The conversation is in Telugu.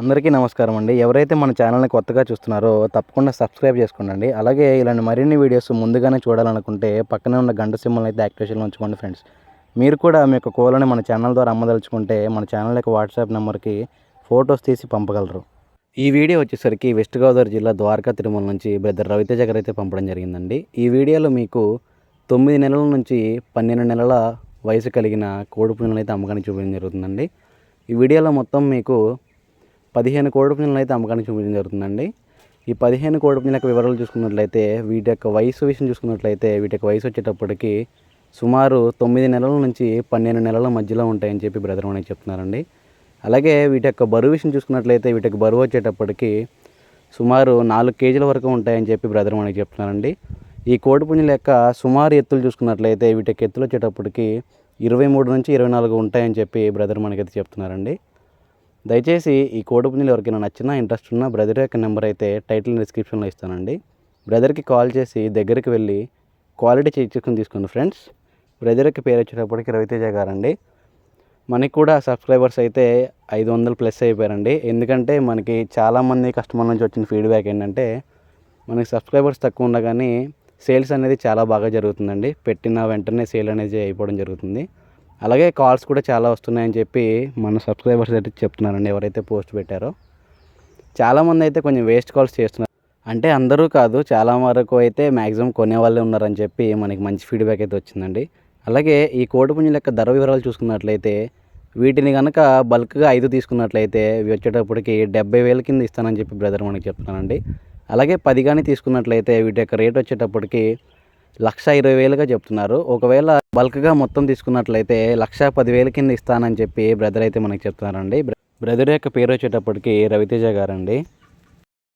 అందరికీ నమస్కారం అండి. ఎవరైతే మన ఛానల్ని కొత్తగా చూస్తున్నారో తప్పకుండా సబ్స్క్రైబ్ చేసుకోండి అలాగే ఇలాంటి మరిన్ని వీడియోస్ ముందుగానే చూడాలనుకుంటే పక్కనే ఉన్న గంట సింబల్ అయితే యాక్టివేషన్లో ఉంచుకోండి ఫ్రెండ్స్. మీరు కూడా మీ యొక్క కోళ్ళని మన ఛానల్ ద్వారా అమ్మదలుచుకుంటే మన ఛానల్ యొక్క వాట్సాప్ నెంబర్కి ఫొటోస్ తీసి పంపగలరు. ఈ వీడియో వచ్చేసరికి వెస్ట్ గోదావరి జిల్లా ద్వారకా తిరుమల నుంచి బ్రదర్ రవితేజ గారు అయితే పంపడం జరిగిందండి. ఈ వీడియోలో మీకు తొమ్మిది నెలల నుంచి పన్నెండు నెలల వయసు కలిగిన కోడి పుంజులను అయితే అమ్మకానికి చూపించడం జరుగుతుందండి. ఈ వీడియోలో మొత్తం మీకు పదిహేను కోడి అయితే అమ్మకానికి చూపించడం జరుగుతుందండి. ఈ పదిహేను కోడిపుంజల యొక్క వివరాలు చూసుకున్నట్లయితే వీటి యొక్క వయసు విషయం చూసుకున్నట్లయితే వీటి యొక్క వయసు వచ్చేటప్పటికి సుమారు తొమ్మిది నెలల నుంచి పన్నెండు నెలల మధ్యలో ఉంటాయని చెప్పి బ్రదర్ మనకి చెప్తున్నారండి. అలాగే వీటి యొక్క బరువు విషయం చూసుకున్నట్లయితే వీటి యొక్క బరువు వచ్చేటప్పటికి సుమారు నాలుగు కేజీల వరకు ఉంటాయని చెప్పి బ్రదర్ మనకి చెప్తున్నారండి. ఈ కోడి పుంజుల యొక్క సుమారు ఎత్తులు చూసుకున్నట్లయితే వీటి యొక్క ఎత్తులు వచ్చేటప్పటికి ఇరవై మూడు నుంచి ఇరవై నాలుగు ఉంటాయని చెప్పి బ్రదర్ మనకైతే చెప్తున్నారండి. దయచేసి ఈ కోడి పుంజులు ఎవరికైనా నచ్చినా ఇంట్రెస్ట్ ఉన్న బ్రదర్ యొక్క నెంబర్ అయితే టైటిల్ డిస్క్రిప్షన్లో ఇస్తానండి. బ్రదర్కి కాల్ చేసి దగ్గరికి వెళ్ళి క్వాలిటీ చెక్ చేసుకుని తీసుకోండి ఫ్రెండ్స్. బ్రదర్ యొక్క పేరు వచ్చేటప్పటికి రవితేజ గారండి. మనకి కూడా సబ్స్క్రైబర్స్ అయితే ఐదు వందలు ప్లస్ అయిపోయారండి. ఎందుకంటే మనకి చాలామంది కస్టమర్ నుంచి వచ్చిన ఫీడ్బ్యాక్ ఏంటంటే మనకి సబ్స్క్రైబర్స్ తక్కువ ఉన్నా కానీ సేల్స్ అనేది చాలా బాగా జరుగుతుందండి. పెట్టిన వెంటనే సేల్ అనేది అయిపోవడం జరుగుతుంది. అలాగే కాల్స్ కూడా చాలా వస్తున్నాయని చెప్పి మన సబ్స్క్రైబర్స్ అయితే చెప్తున్నారండి ఎవరైతే పోస్ట్ పెట్టారో. చాలామంది అయితే కొంచెం వేస్ట్ కాల్స్ చేస్తున్నారు. అంటే అందరూ కాదు చాలా వరకు అయితే మ్యాక్సిమం కొనేవాళ్ళే ఉన్నారని చెప్పి మనకి మంచి ఫీడ్బ్యాక్ అయితే వచ్చిందండి. అలాగే ఈ కోటి పుంజుల యొక్క ధర వివరాలు చూసుకున్నట్లయితే వీటిని కనుక బల్క్గా ఐదు తీసుకున్నట్లయితే ఇవి వచ్చేటప్పటికి డెబ్బై వేల కింద ఇస్తానని చెప్పి బ్రదర్ మనకి చెప్తున్నానండి అలాగే పది కానీ తీసుకున్నట్లయితే వీటి యొక్క రేట్ వచ్చేటప్పటికి లక్ష ఇరవై వేలుగా చెప్తున్నారు. ఒకవేళ బల్క్గా మొత్తం తీసుకున్నట్లయితే లక్ష పదివేల కింద ఇస్తానని చెప్పి బ్రదర్ అయితే మనకి చెప్తున్నారండి. బ్రదర్ యొక్క పేరు వచ్చేటప్పటికి రవితేజ గారండి.